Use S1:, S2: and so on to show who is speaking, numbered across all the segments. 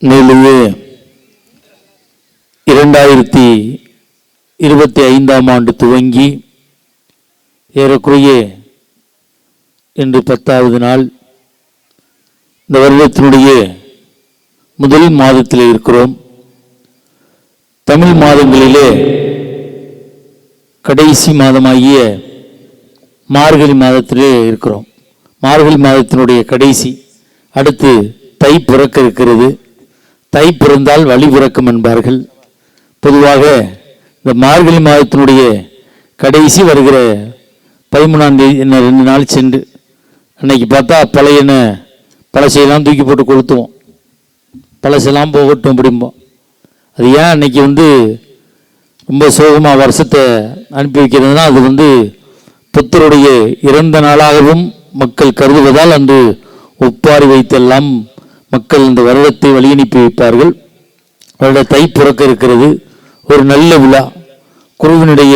S1: நிலையே இரண்டாயிரத்தி இருபத்தி ஐந்தாம் ஆண்டு துவங்கி ஏறக்குறைய இன்று பத்தாவது நாள். இந்த வருடத்தினுடைய முதல் மாதத்தில் இருக்கிறோம். தமிழ் மாதங்களிலே கடைசி மாதமாகிய மார்கழி மாதத்திலே இருக்கிறோம். மார்கழி மாதத்தினுடைய கடைசி அடுத்து தை பிறக்க இருக்கிறது. தை பிறந்தால் வழி பிறக்கும் என்பார்கள். பொதுவாக இந்த மார்கழி மாதத்தினுடைய கடைசி வருகிற பதிமூணாம் தேதி என்ன ரெண்டு நாள் சென்று அன்னைக்கு பார்த்தா பழையன பழசையெல்லாம் தூக்கி போட்டு கொளுத்துவோம். பழசெல்லாம் போகட்டும் அப்படிம்போம். அது ஏன் அன்னைக்கு வந்து ரொம்ப சோகமாக வருஷத்தை அனுப்பி வைக்கிறதுனா அது வந்து புத்தருடைய இறந்த நாளாகவும் மக்கள் கருதுவதால் அன்று ஒப்பாரி வைத்தெல்லாம் மக்கள் இந்த வருடத்தை வழியனுப்பி வைப்பார்கள். வருட தை பிறக்க இருக்கிறது ஒரு நல்ல விழா. குருவினுடைய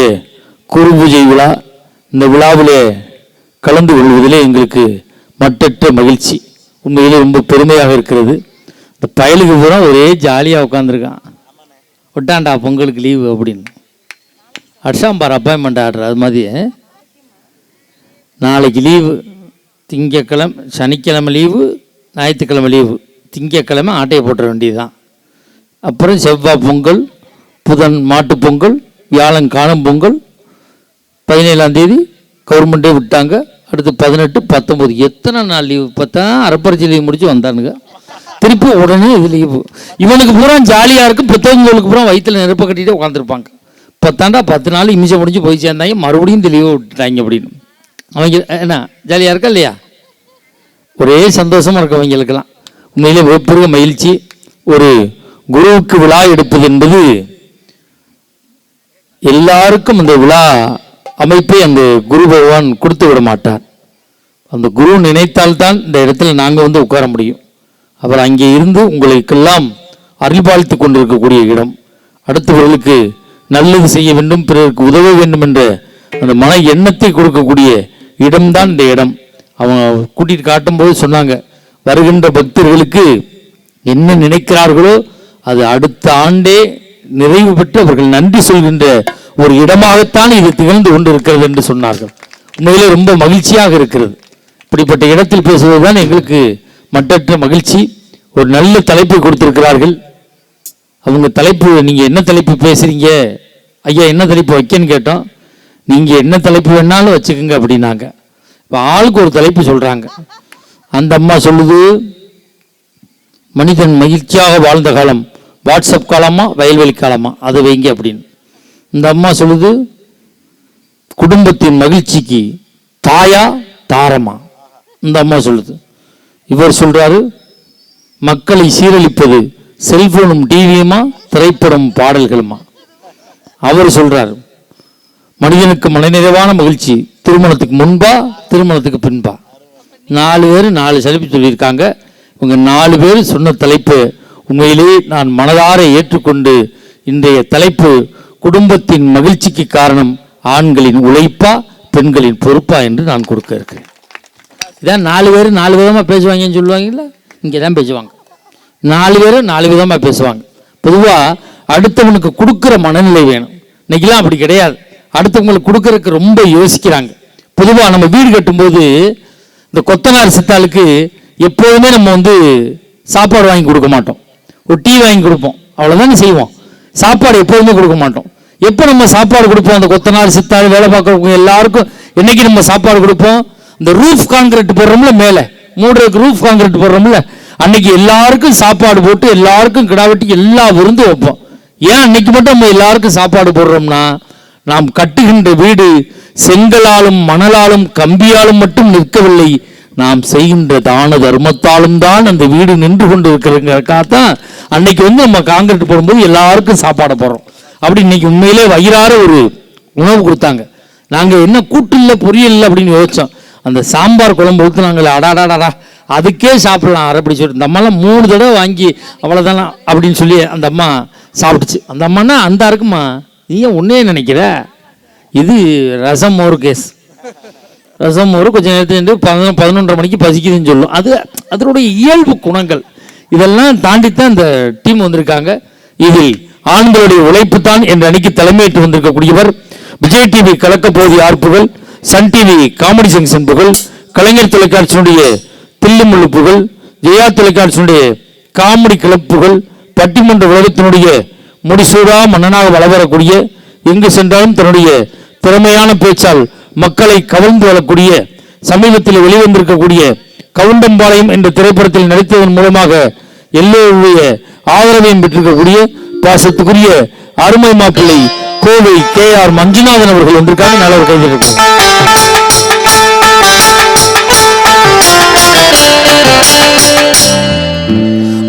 S1: குரு பூஜை விழா. இந்த விழாவிலே கலந்து கொள்வதிலே எங்களுக்கு மட்டற்ற மகிழ்ச்சி. உண்மையிலே ரொம்ப பெருமையாக இருக்கிறது. இந்த பயலுக்கு பூரா ஒரே ஜாலியாக உட்காந்துருக்கான் விட்டாண்டா பொங்கலுக்கு லீவு அப்படின்னு. அடிச்சாம் அப்பாயின்மெண்ட் ஆர்டர் அது மாதிரி. நாளைக்கு லீவு திங்கக்கிழமை சனிக்கிழமை லீவு ஞாயிற்றுக்கிழமை லீவு திங்கக்கிழமை ஆட்டையை போட்டுற வேண்டியதுதான். அப்புறம் செவ்வாய் பொங்கல் புதன் மாட்டு பொங்கல் வியாழன் காணும் பொங்கல் பதினேழாம் தேதி கவர்மெண்ட்டே விட்டாங்க. அடுத்து பதினெட்டு பத்தொம்போது எத்தனை நாள் லீவு பார்த்தா அரைப்பரிச்சு லீவ் முடிச்சு வந்தானுங்க. திருப்பி உடனே இது லீவு இவனுக்கு பூரா ஜாலியாக இருக்கும். புத்தகங்களுக்கு பூரா வயிற்றில் நெருப்ப கட்டிகிட்டே உட்காந்துருப்பாங்க பத்தாண்டா பத்து நாள் இமிஷம் முடிஞ்சு போய் சேர்ந்தாங்க. மறுபடியும் இந்த லீவை விட்டுட்டாங்க அப்படின்னு. அவங்க என்ன ஜாலியாக இருக்கா இல்லையா? ஒரே சந்தோஷமாக இருக்கும் அவங்களுக்கெல்லாம் உண்மையிலே மிகப்பெரிய மகிழ்ச்சி. ஒரு குருவுக்கு விழா எடுப்பது என்பது எல்லாருக்கும் அந்த விழா அமைப்பை அந்த குரு பகவான் கொடுத்து விட மாட்டார். அந்த குரு நினைத்தால்தான் இந்த இடத்துல நாங்கள் வந்து உட்கார முடியும். அவர் அங்கே இருந்து உங்களுக்கெல்லாம் அறிவாழ்த்து கொண்டிருக்கக்கூடிய இடம். அடுத்தவர்களுக்கு நல்லது செய்ய வேண்டும் பிறருக்கு உதவ வேண்டும் என்ற அந்த மன எண்ணத்தை கொடுக்கக்கூடிய இடம்தான் இந்த இடம். அவங்க கூட்டிகிட்டு காட்டும்போது சொன்னாங்க வருகின்ற பக்தர்களுக்கு என்ன நினைக்கிறார்களோ அது அடுத்த ஆண்டே நிறைவு பெற்று அவர்கள் நன்றி சொல்கின்ற ஒரு இடமாகத்தான் இது திகழ்ந்து கொண்டிருக்கிறது என்று சொன்னார்கள். உண்மையிலே ரொம்ப மகிழ்ச்சியாக இருக்கிறது. இப்படிப்பட்ட இடத்தில் பேசுவதுதான் எங்களுக்கு மட்டற்ற மகிழ்ச்சி. ஒரு நல்ல தலைப்பை கொடுத்திருக்கிறார்கள். அவங்க தலைப்பு நீங்கள் என்ன தலைப்பு பேசுகிறீங்க ஐயா என்ன தலைப்பு வைக்கன்னு கேட்டோம். நீங்கள் என்ன தலைப்பு வேணாலும் வச்சுக்கோங்க அப்படின்னாங்க. இப்போ ஆளுக்கு ஒரு தலைப்பு சொல்கிறாங்க அந்த அம்மா சொல்லுது மனிதன் மகிழ்ச்சியாக வாழ்ந்த காலம் வாட்ஸ்அப் காலமா வயல்வெளி காலமா அதை வைங்க அப்படின்னு. இந்த அம்மா சொல்லுது குடும்பத்தின் மகிழ்ச்சிக்கு தாயா தாரமா? இந்த அம்மா சொல்லுது. இவர் சொல்றாரு மக்களை சீரழிப்பது செல்போனும் டிவியுமா திரைப்படம் பாடல்களுமா? அவர் சொல்றாரு மனிதனுக்கு மனநிறைவான மகிழ்ச்சி திருமணத்துக்கு முன்பா திருமணத்துக்கு பின்பா. நாலு பேர் நாலு சலிப்பு சொல்லியிருக்காங்க. இவங்க நாலு பேர் சொன்ன தலைப்பு உண்மையிலேயே நான் மனதார ஏற்றுக்கொண்டு இன்றைய தலைப்பு குடும்பத்தின் மகிழ்ச்சிக்கு காரணம் ஆண்களின் உழைப்பா பெண்களின் பொறுப்பா என்று நான் கொடுக்க இருக்கிறேன். இதான் நாலு பேர் நாலு விதமாக பேசுவாங்கன்னு சொல்லுவாங்கல்ல? இங்கே தான் பேசுவாங்க. நாலு பேர் நாலு விதமாக பேசுவாங்க. பொதுவாக அடுத்தவனுக்கு கொடுக்குற மனநிலை வேணும். இன்னைக்கெல்லாம் அப்படி கிடையாது. அடுத்தவங்களுக்கு கொடுக்கறதுக்கு ரொம்ப யோசிக்கிறாங்க. பொதுவாக நம்ம வீடு கட்டும்போது இந்த கொத்தனார் சித்தாளுக்கு எப்போதுமே நம்ம வந்து சாப்பாடு வாங்கி கொடுக்க மாட்டோம். ஒரு டீ வாங்கி கொடுப்போம். அவ்வளோதானே செய்வோம். சாப்பாடு எப்போதுமே கொடுக்க மாட்டோம். எப்போ நம்ம சாப்பாடு கொடுப்போம்? அந்த கொத்தனார் சித்தாள் வேலை பார்க்குறவங்க எல்லாருக்கும் என்னைக்கு நம்ம சாப்பாடு கொடுப்போம்? இந்த ரூஃப் காங்கிரீட் போடுறோம்ல மேலே. மூடுறதுக்கு ரூஃப் காங்கிரீட் போடுறோம்ல. அன்னைக்கு எல்லாருக்கும் சாப்பாடு போட்டு எல்லாருக்கும் கிடாவெட்டி எல்லா விருந்து வைப்போம். ஏன் அன்னைக்கு மட்டும் நம்ம எல்லாருக்கும் சாப்பாடு போடுறோம்னா நாம் கட்டுகின்ற வீடு செங்கலாலும் மணலாலும் கம்பியாலும் மட்டும் நிற்கவில்லை. நாம் செய்கின்ற தான தர்மத்தாலும் தான் அந்த வீடு நின்று கொண்டு இருக்கிறதுக்காகத்தான் அன்னைக்கு வந்து நம்ம காங்கிரீட் போடும்போது எல்லாருக்கும் சாப்பாடு போடுறோம். அப்படி இன்னைக்கு உண்மையிலே வயிறார ஒரு உணவு கொடுத்தாங்க. நாங்கள் என்ன கூட்டு இல்லை பொரியல் இல்லை அப்படின்னு யோசிச்சோம். அந்த சாம்பார் குழம்பு ஊற்றுனாங்களே அடாடாடாடா அதுக்கே சாப்பிடலாம் அப்படி சொல்லிட்டு. இந்த அம்மாலாம் மூணு தடவை வாங்கி அவ்வளோதானா அப்படின்னு சொல்லி அந்த அம்மா சாப்பிட்டுச்சு. அந்த அம்மானா அந்த இருக்குமா நீ ஏன் உன்னே நினைக்கிற? இது ரசம் மோர் கேஸ். ரசம் மோர் கொஞ்சம் நேரத்துலேருந்து பதினொன்று பதினொன்றரை மணிக்கு பசிக்குதுன்னு சொல்லும். அது அதனுடைய இயல்பு குணங்கள். இதெல்லாம் தாண்டித்தான் இந்த டீம் வந்திருக்காங்க. இதில் ஆண்களுடைய உழைப்பு தான் என்ற அணிக்கு தலைமையேற்று வந்திருக்கக்கூடியவர் விஜய் டிவி கலக்க போதிய ஆர்ப்புகள் Sun TV comedy junction Pugazh கலைஞர் தொலைக்காட்சியினுடைய தில்லுமுள்ளு புகழ் ஜெயா தொலைக்காட்சியினுடைய காமெடி கிளப்புகள் பட்டிமன்ற உலகத்தினுடைய முடிசூடா மன்னனாக வளவரக்கூடிய எங்கு சென்றாலும் தன்னுடைய திறமையான பேச்சால் மக்களை கவர்ந்து வரக்கூடிய சமீபத்தில் வெளிவந்திருக்கக்கூடிய கவுண்டம்பாளையம் என்ற திரைப்படத்தில் நடித்ததன் மூலமாக எல்லோருடைய ஆதரவையும் பெற்றிருக்கக்கூடிய பாசத்துக்குரிய அருமை மாப்பிள்ளை கோவை கே ஆர் மஞ்சுநாதன் அவர்கள் வந்திருக்காங்க நல்ல ஒரு கைது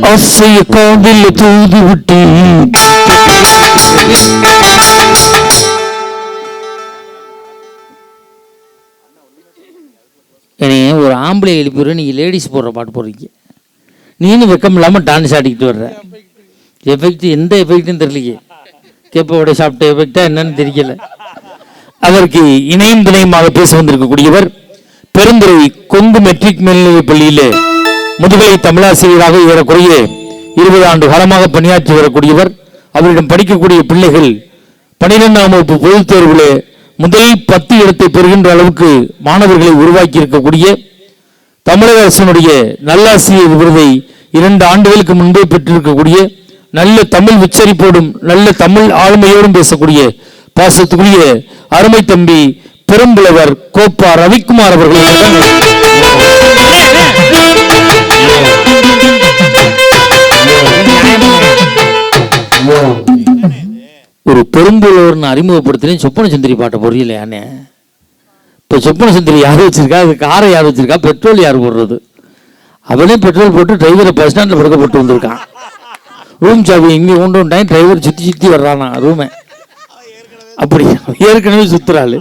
S1: ஆசைய காதில் தூது விட்டு என்னைய ஒரு ஆம்பளை எழுப்பிடுற நீங்கள் லேடிஸ் போடுற பாட்டு போடுறீங்க. நீனும் வெக்கம் இல்லாமல் டான்ஸ் ஆடிக்கிட்டு வர்ற. எஃபெக்ட் எந்த எஃபெக்ட்னு தெரியலையே. கேப்போட சாப்பிட்ட எஃபெக்டா என்னன்னு தெரியல. அதற்கு இணையும் துணையுமாக பேச வந்திருக்கக்கூடியவர் பெருந்துறை கொங்கு மெட்ரிக் மேல்நிலைப் பள்ளியிலே முதுகலை தமிழாசிரியராக ஏறக்குறைய இருபது ஆண்டு காலமாக பணியாற்றி வரக்கூடியவர் அவரிடம் படிக்கக்கூடிய பிள்ளைகள் பனிரெண்டாம் வகுப்பு பொதுத் தேர்விலே முதல் பத்து இடத்தை பெறுகின்ற அளவுக்கு மாணவர்களை உருவாக்கி இருக்கக்கூடிய தமிழக அரசினுடைய நல்லாசிரியர் விருதை இரண்டு ஆண்டுகளுக்கு முன்பே பெற்றிருக்கக்கூடிய நல்ல தமிழ் உச்சரிப்போடும் நல்ல தமிழ் ஆளுமையோடும் பேசக்கூடிய பாசத்துக்குரிய அருமை தம்பி பெரும்புலவர் கோப்பா ரவிக்குமார் அவர்கள் ஒரு பெரும்புலவர்னு அறிமுகப்படுத்தினேன். சொப்பன சுந்தரி பாட்டை பொரியல யானே இப்போ சொப்பன சுந்தரி யார் வச்சிருக்கா? அது காரை யார் வச்சிருக்கா? பெட்ரோல் யார் போடுறது? அவனே பெட்ரோல் போட்டு டிரைவரை பஸ் ஸ்டாண்டில் படுக்கப்பட்டு வந்திருக்கான். ரூம் சாவி இங்கே கொண்டு வந்துட்டான் டிரைவர் சுற்றி சுற்றி வர்றானா ரூமை அப்படி. ஏற்கனவே சுத்துறாள்.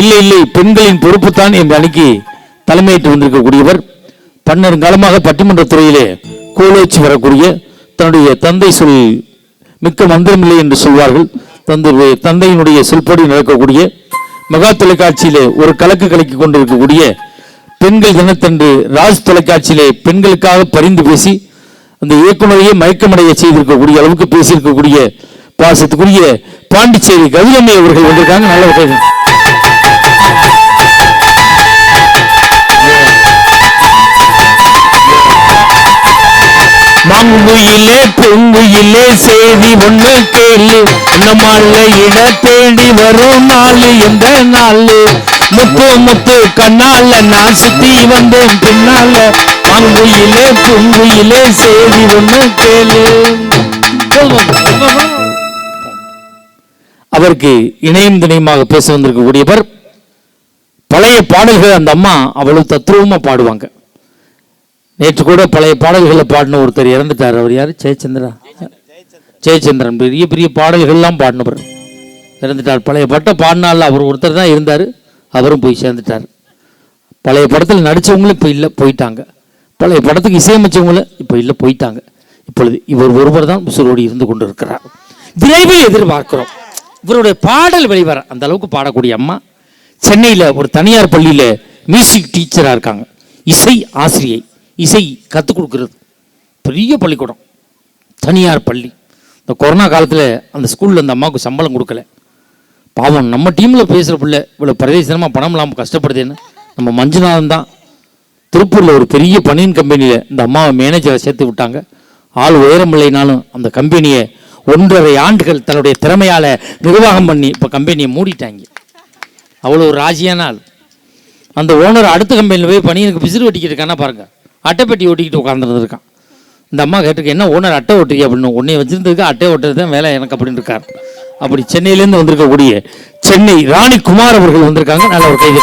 S1: இல்லை இல்லை பெண்களின் பொறுப்பு தான் என்ற அணிக்கு தலைமையிட்டு வந்திருக்கக்கூடியவர் பன்னெடுங்காலமாக பட்டிமன்ற துறையிலே கோலோச்சி வரக்கூடிய தன்னுடைய தந்தை சொல் மிக்க மந்திரமில்லை என்று சொல்வார்கள். தந்தை தந்தையினுடைய செல்படி நடக்கக்கூடிய மகா தொலைக்காட்சியிலே ஒரு கலக்கு கலக்கி கொண்டிருக்கக்கூடிய பெண்கள் தினத்தன்று ராஜ் தொலைக்காட்சியிலே பெண்களுக்காக பரிந்து பேசி அந்த இயக்குநரையே மயக்கமடைய செய்திருக்கக்கூடிய அளவுக்கு பேசியிருக்கக்கூடிய பாசத்துக்குரிய பாண்டிச்சேரி கௌதமி அவர்கள் வந்திருக்காங்க. நல்ல ஒரு மாங்குயிலே பொங்குயிலே செய்தி ஒண்ணு கேளு. நம்மால இட தேடி வரும் நாளு எந்த நாள்? முத்து முத்து கண்ணால நான் சுத்தி வந்தேன் பின்னால. மங்குயிலே பொங்குயிலே செய்தி ஒண்ணு கேளு. அவருக்கு இணையும் திணையுமாக பேச வந்திருக்கக்கூடியவர் பழைய பாடல்கள் அந்த அம்மா அவ்வளவு தத்ரூபமா பாடுவாங்க. நேற்று கூட பழைய பாடல்களை பாடின ஒருத்தர் இறந்துட்டார். அவர் யார்? ஜெயச்சந்திரா. ஜெயச்சந்திரன். பெரிய பெரிய பாடல்கள்லாம் பாடினவர் இறந்துட்டார். பழைய பட்ட பாடினால அவர் ஒருத்தர் தான் இருந்தார். அவரும் போய் சேர்ந்துட்டார். பழைய படத்தில் நடித்தவங்களும் இப்போ இல்லை போயிட்டாங்க. பழைய படத்துக்கு இசையமைச்சவங்களும் இப்போ இல்லை போயிட்டாங்க. இப்பொழுது இவர் ஒருவர் தான் உசுரோடு இருந்து கொண்டு இருக்கிறார் விரைவில் எதிர்பார்க்கிறோம். இவருடைய பாடல் வெளிவர அந்த அளவுக்கு பாடக்கூடிய அம்மா சென்னையில் ஒரு தனியார் பள்ளியில் மியூசிக் டீச்சராக இருக்காங்க. இசை ஆசிரியை. இசை கற்றுக் கொடுக்கறது. பெரிய பள்ளிக்கூடம். தனியார் பள்ளி. இந்த கொரோனா காலத்தில் அந்த ஸ்கூலில் அந்த அம்மாவுக்கு சம்பளம் கொடுக்கல. பாவம் நம்ம டீமில் பேசுகிற பிள்ளை இவ்வளோ பிரதேசமாக பணம் இல்லாமல் கஷ்டப்படுதேன்னு நம்ம மஞ்சுநாதன் தான். திருப்பூரில் ஒரு பெரிய பனியன் கம்பெனியில் இந்த அம்மாவை மேனேஜரை சேர்த்து விட்டாங்க. ஆள் உயரம் இல்லைனாலும் அந்த கம்பெனியை ஒன்றரை ஆண்டுகள் தன்னுடைய திறமையால் நிர்வாகம் பண்ணி இப்போ கம்பெனியை மூடிட்டாங்க. அவ்வளோ ஒரு ராஜியான ஆள். அந்த ஓனர் அடுத்த கம்பெனியில் போய் பனியனுக்கு விசிறு வெட்டிக்கிட்டு இருக்கானா பாருங்கள் அட்டைப்பெட்டி ஓட்டிக்கிட்டு உட்காந்துருந்துருக்கான் இந்த அம்மா கேட்டிருக்க என்ன ஓனர் அட்டை ஓட்டுறீ அப்படின்னு. உன்னை வச்சிருந்ததுக்கு அட்டை ஓட்டுறது தான் வேலை எனக்கு அப்படின்னு இருக்கார். அப்படி சென்னையிலேருந்து வந்திருக்கக்கூடிய சென்னை ராணி குமார் அவர்கள் வந்திருக்காங்க. நல்ல ஒரு கைது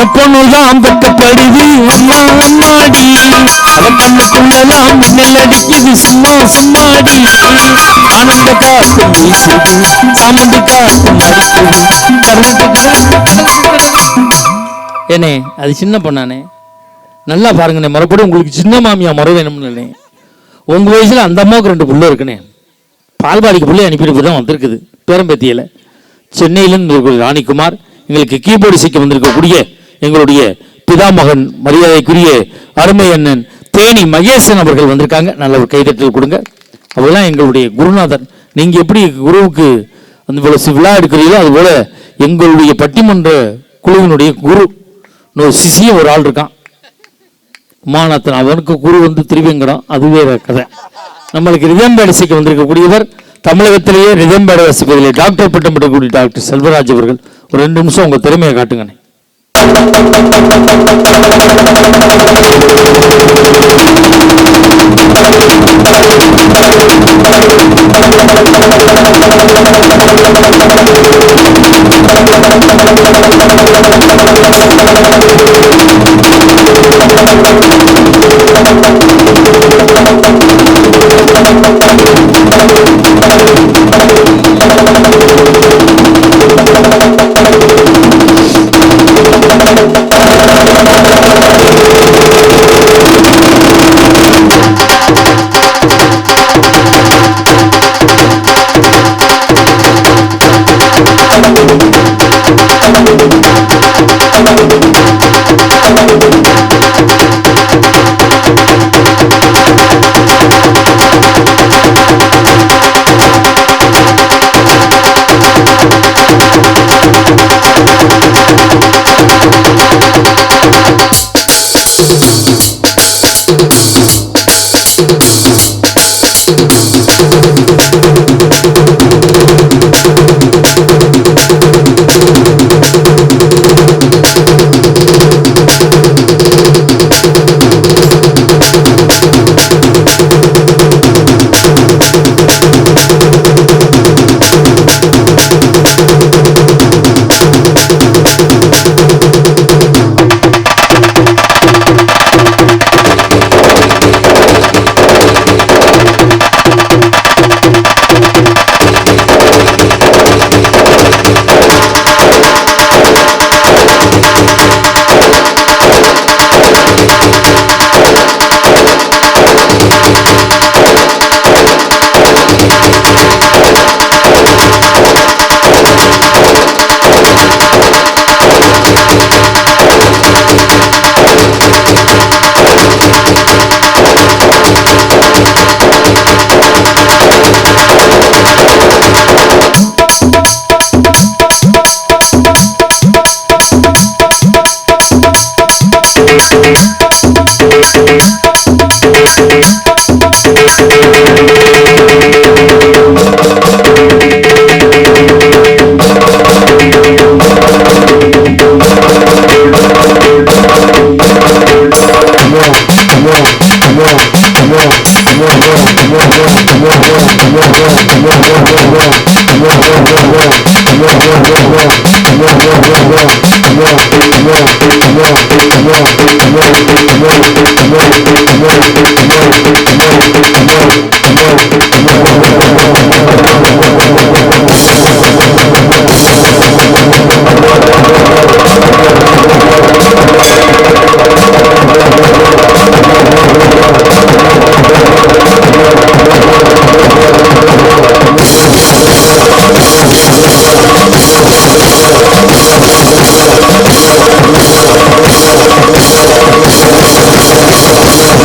S1: சின்ன பொண்ணுதான் பக்கப்படுது அம்மா அம்மாடி அவ கண்ணுக்குள்ளதான் மின்னல் அடிக்குது. சும்மா சும்மாடி. ஆனந்த காத்து வீசுது. சாமந்தி காத்து ஏனே அது சின்ன பொண்ணானே. நல்லா பாருங்கண்ணே மறுபடியும் உங்களுக்கு சின்ன மாமியா மறு வேணும்னு. உங்க வயசில் அந்த அம்மாவுக்கு ரெண்டு புள்ள இருக்குண்ணே. பால்பாடிக்கு பிள்ளை அனுப்பிட்டு தான் வந்திருக்குது. பேரம்பேத்தியில். சென்னையிலேருந்து ராணிக்குமார் எங்களுக்கு கீபோர்டு இசைக்க வந்திருக்கக்கூடிய எங்களுடைய பிதாமகன் மரியாதைக்குரிய அருமை அண்ணன் தேனி மகேசன் அவர்கள் வந்திருக்காங்க. நல்ல ஒரு கைதட்டல் கொடுங்க. அவங்களாம் எங்களுடைய குருநாதன் நீங்கள் எப்படி குருவுக்கு அந்த இவ்வளவு விழா எடுக்கிறீங்களோ அதுபோல் எங்களுடைய பட்டிமன்ற குழுவினுடைய குரு இன்னொரு சிசிய ஒரு ஆள் இருக்கான். மாநாத்தன் அவனுக்கு குரு வந்து திருவேங்கடம். அதுவே கதை. நம்மளுக்கு ரிதம்பேடசிக்கு வந்திருக்கக்கூடியவர் தமிழகத்திலேயே ரிதம்பேட பகுதியில் டாக்டர் பட்டம் பெற்றக்கூடிய டாக்டர் செல்வராஜ் அவர்கள். ஒரு ரெண்டு நிமிஷம் உங்கள் திறமையை காட்டுங்கண்ணே. Thank you.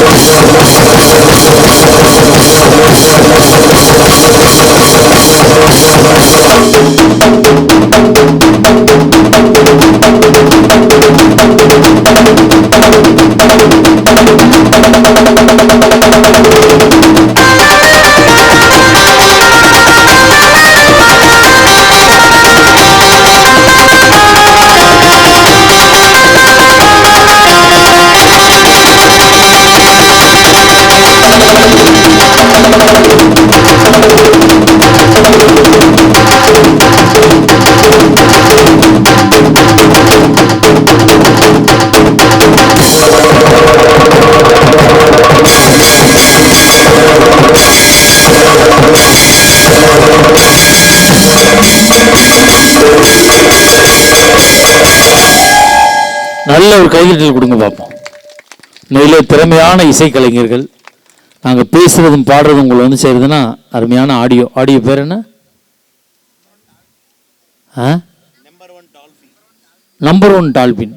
S1: Thank. நல்ல ஒரு கைதட்டல் கொடுங்க பார்ப்போம். மேலே திறமையான இசைக்கலைஞர்கள் நாங்கள் பேசுகிறதும் பாடுறதும் உங்களை வந்து சேருதுன்னா அருமையான ஆடியோ. ஆடியோ பேர் என்ன? ஆ? நம்பர் ஒன் டால்பின்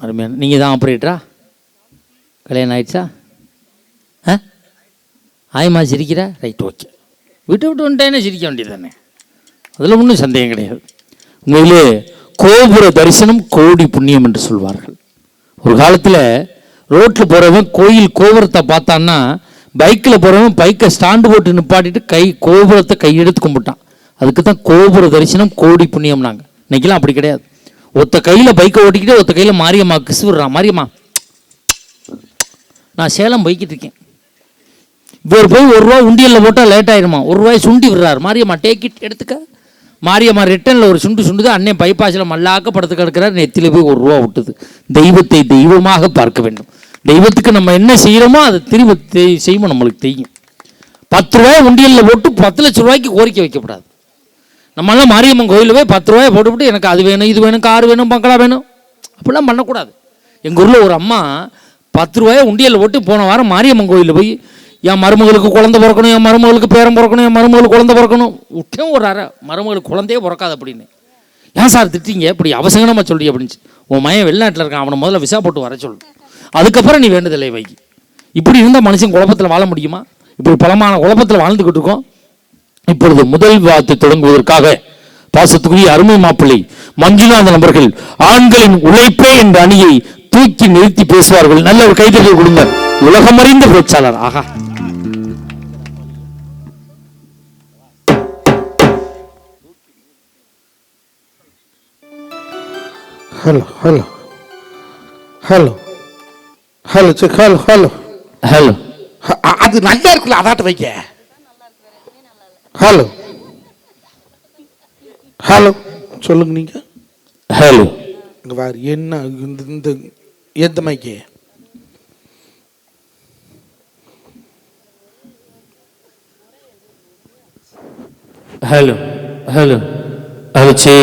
S1: அருமையான நீங்கள் தான் ஆப்ரேட்டரா கல்யாணம் ஆயிடுச்சா? ஆ? ஆயமா சிரிக்கிறா? ரைட் ஓகே விட்டு விட்டு வந்துட்டேனே சிரிக்க வேண்டியது தானே அதில் ஒன்றும் சந்தேகம் கிடையாது. உண்மையிலே கோபுர தரிசனம் கோடி புண்ணியம் என்று சொல்வார்கள். ஒரு காலத்தில் ரோட்டில் போகிறவன் கோயில் கோபுரத்தை பார்த்தான்னா பைக்கில் போகிறவன் பைக்கை ஸ்டாண்டு போட்டு நிப்பாட்டிட்டு கை கோபுரத்தை கையெடுத்து கும்பிட்டான். அதுக்கு தான் கோபுர தரிசனம் கோடி புண்ணியம் நாங்கள் இன்னைக்கெல்லாம் அப்படி கிடையாது. ஒத்த கையில் பைக்கை ஓட்டிக்கிட்டு ஒத்த கையில் மாரியம்மா கிசு விடுறான் மாரியம்மா நான் சேலம் போய்கிட்டு இருக்கேன். இவர் போய் ஒரு ரூபா உண்டியலில் போட்டால் லேட் ஆயிருமா? ஒரு ரூபாய் சுண்டி விடுறாரு. மாரியம்மா டேக் இட் எடுத்துக்க. மாரியம்மா ரிட்டனில் ஒரு சுண்டு சுண்டுது அண்ணன் பைப்பாசில் மல்லாக்க படுத்து கிடக்கிறார் நெத்தியில் போய் ஒரு ரூபா விட்டுது தெய்வத்தை தெய்வமாக பார்க்க வேண்டும். தெய்வத்துக்கு நம்ம என்ன செய்கிறோமோ அதை திரும்ப தெய்- செய்வோம் நம்மளுக்கு தெரியும். பத்து ரூபாய் உண்டியலில் போட்டு பத்து லட்ச ரூபாய்க்கு கோரிக்கை வைக்கப்படாது. நம்மளாம் மாரியம்மன் கோயிலில் போய் பத்து ரூபாய் போட்டுவிட்டு எனக்கு அது வேணும் இது வேணும் கார் வேணும் பங்களா வேணும். அப்படிலாம் பண்ணக்கூடாது. எங்கள் ஊரில் ஒரு அம்மா பத்து ரூபாயை உண்டியலில் போட்டு போன வாரம் மாரியம்மன் கோயிலில் போய் என் மருமகளுக்கு குழந்தை பிறக்கணும் என் மருமகளுக்கு பேரம் பிறக்கணும் என் மருமகளுக்கு குழந்தை பிறக்கணும். விட்டேன் ஒரு அரை மருமகளுக்கு குழந்தையே பிறக்காது அப்படின்னு. ஏன் சார் திட்டீங்க? இப்படி அவசகனமாக சொல்லி. அப்படின்ச்சு உன் மயன் வெளிநாட்டில் இருக்கான் அவனை முதல்ல விசா போட்டு வர சொல்லு. அதுக்கப்புறம் நீ வேண்டுதலை வை. இப்படி இருந்தால் மனுஷன் குழப்பத்தில் வாழ முடியுமா? இப்படி பலமான குழப்பத்தில் வாழ்ந்துக்கிட்டு இருக்கோம். இப்பொழுது முதல் வார்த்தை தொடங்குவதற்காக பாசத்துக்குரிய அருமை மாப்பிள்ளை மஞ்சுநாதன் அவர்கள் ஆண்களின் உழைப்பே என்ற அணியை தூக்கி நிறுத்தி பேசுவார்கள். நல்ல ஒரு கைதட்டல் கொடுங்க உலகமறிந்த பேச்சாளர். ஆகா
S2: ஹலோ ஹலோ ஹலோ ஹலோ சரி ஹலோ ஹலோ
S1: ஹலோ
S2: அது நல்லா இருக்குல்ல அதாட்ட வைக்க ஹலோ ஹலோ சொல்லுங்க நீங்க.
S1: ஹலோ
S2: இங்க பாரு என்ன இந்த இந்த எந்த மைக்கு
S1: ஹலோ ஹலோ ஹலோ சே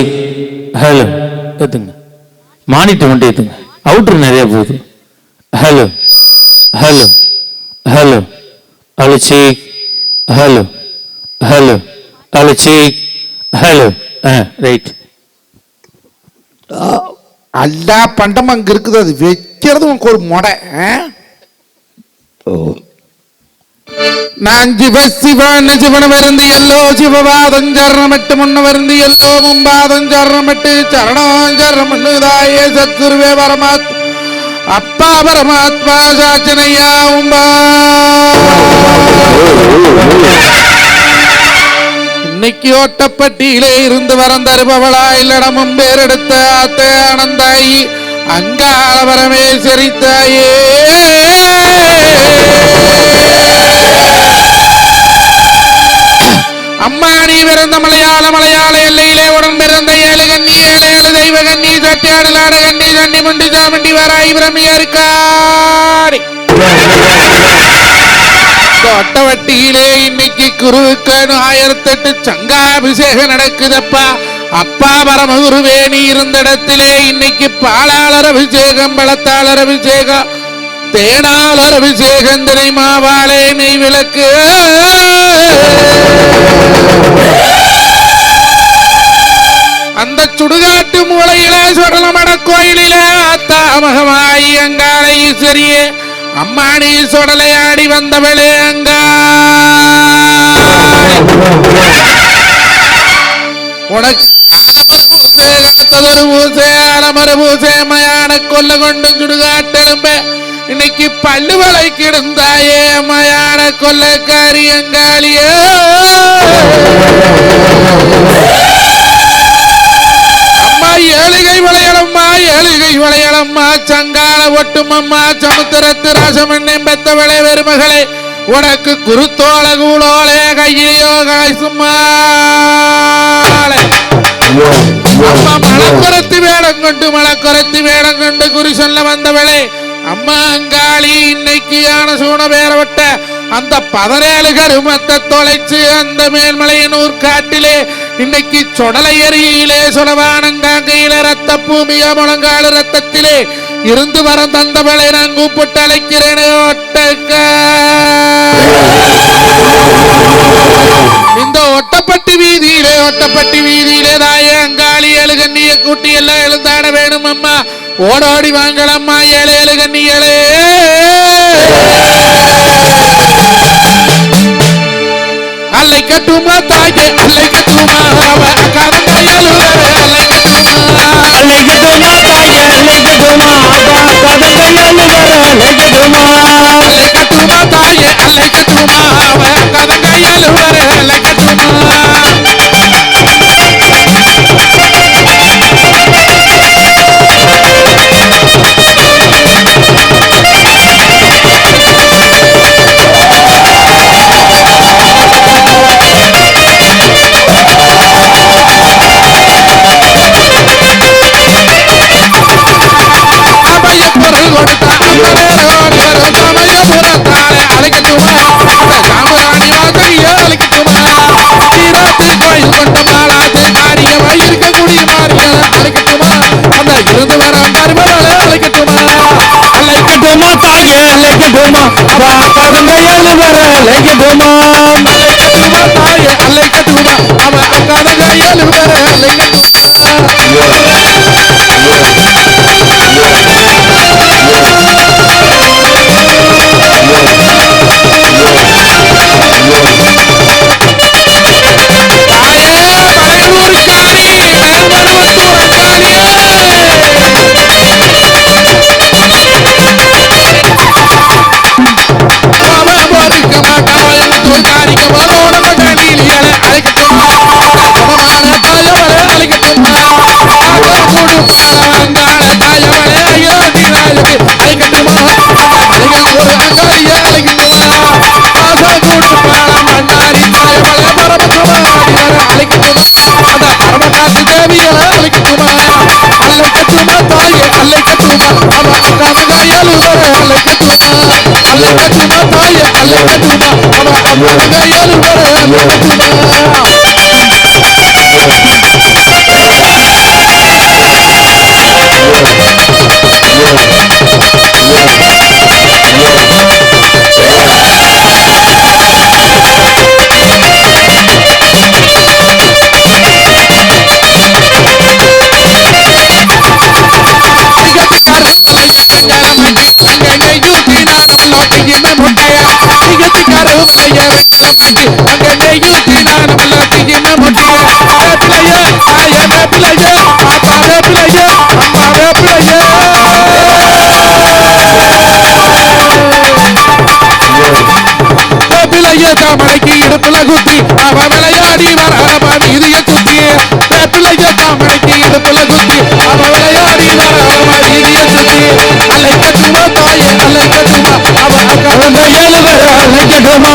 S1: ஹலோ ஏத்துங்க மானிட்டர் மட்டும் அவுட்ரு நிறைய போகுது. Hello hello hello hello hello hello hello hello ஆ ரைட்
S2: எல்லா பண்டமும் அங்க இருக்குது. அது வைக்கிறது உனக்கு ஒரு முடை ஆ? நான் சிவ சிவன் சிவன வருந்து எல்லோ சிவபாதம் சரணமட்டு முன்ன வருந்து எல்லோ மும்பாதம் சரணமட்டு சரணம் சரணமண்ணுதாயே சத்குருவே பரமாத் அப்பா பரமாத்மா சாச்சனையா உம்பா இன்னைக்கு ஓட்டப்பட்டியிலே இருந்து வரந்தருபவளா இல்லடமும் பேரெடுத்த ஆத்தே ஆனந்தாயி அங்காள பரமேஸ்வரி தாயே அம்மா நீ பிறந்த மலையாள மலையாள எல்லையிலே உடன் பிறந்த ஏழு கண்ணி ஏழு ஏழு தெய்வ கண்ணி சட்டியாடு லாடு கண்ணி சண்டி முண்டி சாமண்டி வராய் பிரமியா இருக்காடி தொட்டவட்டியிலே இன்னைக்கு குருவுக்கு ஆயிரத்தெட்டு சங்காபிஷேகம் நடக்குதப்பா. அப்பா பரமகுருவே நீ இருந்த இடத்திலே இன்னைக்கு பாலாளர் அபிஷேகம் பலத்தாளர் அபிஷேகம் தேனால் அபிஷேகம் தினை மாவாளே நெய் விளக்கு அந்த சுடுகாட்டு மூலையிலே சொடலமட கோயிலில ஆத்தா மகமாயி அங்காளை ஈஸ்வரியே அம்மாடி சொடலை ஆடி வந்தவளே அங்கா உனக்கு பூசே காத்ததொரு பூசே அலமர பூசே மயான கொல்ல கொண்டு சுடுகாட்டெலும்ப. இன்னைக்கு பல்லுவலை கிடந்தாயே மயான கொல்லக்காரி அங்காளியோ. அம்மா ஏழுகை விளையாளம்மா ஏழுகை விளையாளம்மா சங்கால ஒட்டுமம்மா சமுத்திரத்து ராசமண்ணே பெத்தவளே வெறுமகளே உனக்கு குருத்தோள கூடோளே கையிலையோ காய்சும்மா அம்மா மலக்குரத்து வேடம் கொண்டு மலக்குரத்து வேடம் கொண்டு குறி சொல்ல வந்தவளே அம்மா அங்காளி இன்னைக்கு யான சூன பேரவட்ட அந்த பதினேழு கருமத்தை தொலைச்சு அந்த மேல்மலையனூர் காட்டிலே இன்னைக்கு சொடலை எரியிலே சுலவானங்காங்கையில ரத்த பூமிய முழங்கால ரத்தத்திலே இருந்து வர தந்தவளை நான் கூப்பிட்டு அழைக்கிறேன் ஒட்டக்க இந்த ஒட்டப்பட்டி வீதியிலே ஒட்டப்பட்டி வீதியிலே தாய அங்காளி எழுகண்ணிய கூட்டி எல்லாம் எழுந்தாட வேணும் அம்மா ஓடோடி வாங்கலம்மா ஏழு எழுகண்ணியலே கண்ணிகளே அல்லை கட்டுமா தாயே அல்லை கட்டுமா? அவ அக்காரங்க ஏழு அல்லை கட்டுமா?
S1: அலைகட்டுமா தாயே அலைகட்டுமா அப்பா கதங்கையால் அலைகட்டுமா அப்பா கதங்கையால் வர அலைகட்டுமா தேவியலா அழைக்குமா
S2: அல்லை கட்டுமா தாயே அல்லை கட்டுமா அவன் ரமங்காயால் உள்ளே அல்லை கட்டுமா அல்லை கட்டுமா தாயே அல்லை கட்டுமா அவன் ரமங்காயால் உள்ளே அல்லை கட்டுமா மலைக்கு இடுப்புல குத்தி அவ விளையாடி வர வீதிய குத்தி வேப்பிலைய தாமரைக்கு இடுப்புல குத்தி அவ விளையாடி வர வீதிய குத்தி அல்லை கட்டுமா தாயே அல்லை கட்டுமா அவ அக்கா
S1: கதங்கையால் வர அலைகட்டுமா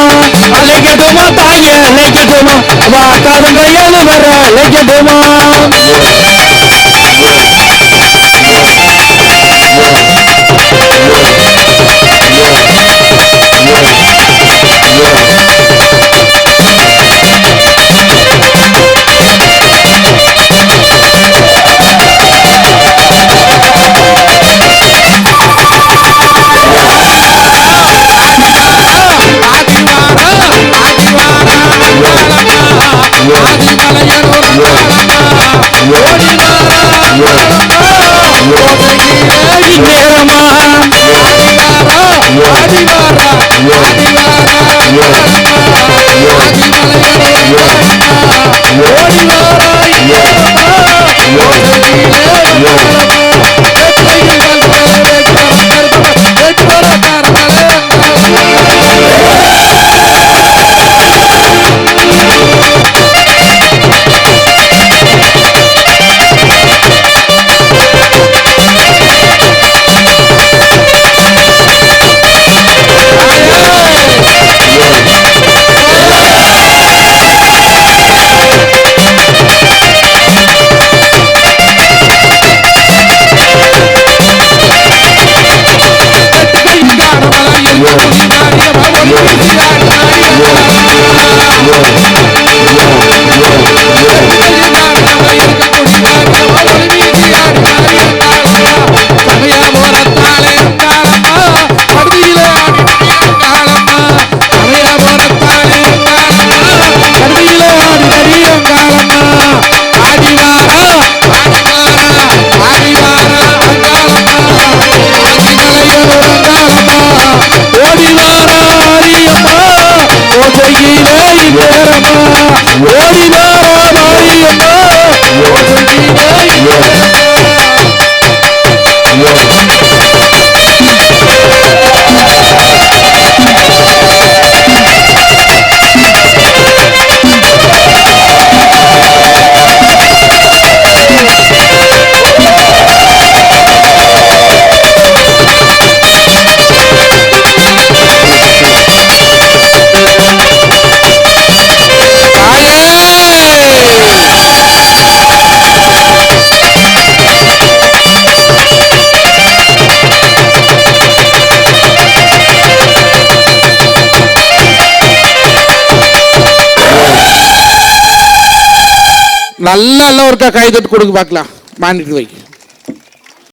S1: அலைகட்டுமா தாயே அலைகட்டுமா அப்பா கதங்கையால் வர அலைகட்டுமா
S2: நல்லா எல்லாம் ஒருக்கா கை தட்டு கொடுக்க பார்க்கலாம். மானிட்டு வை.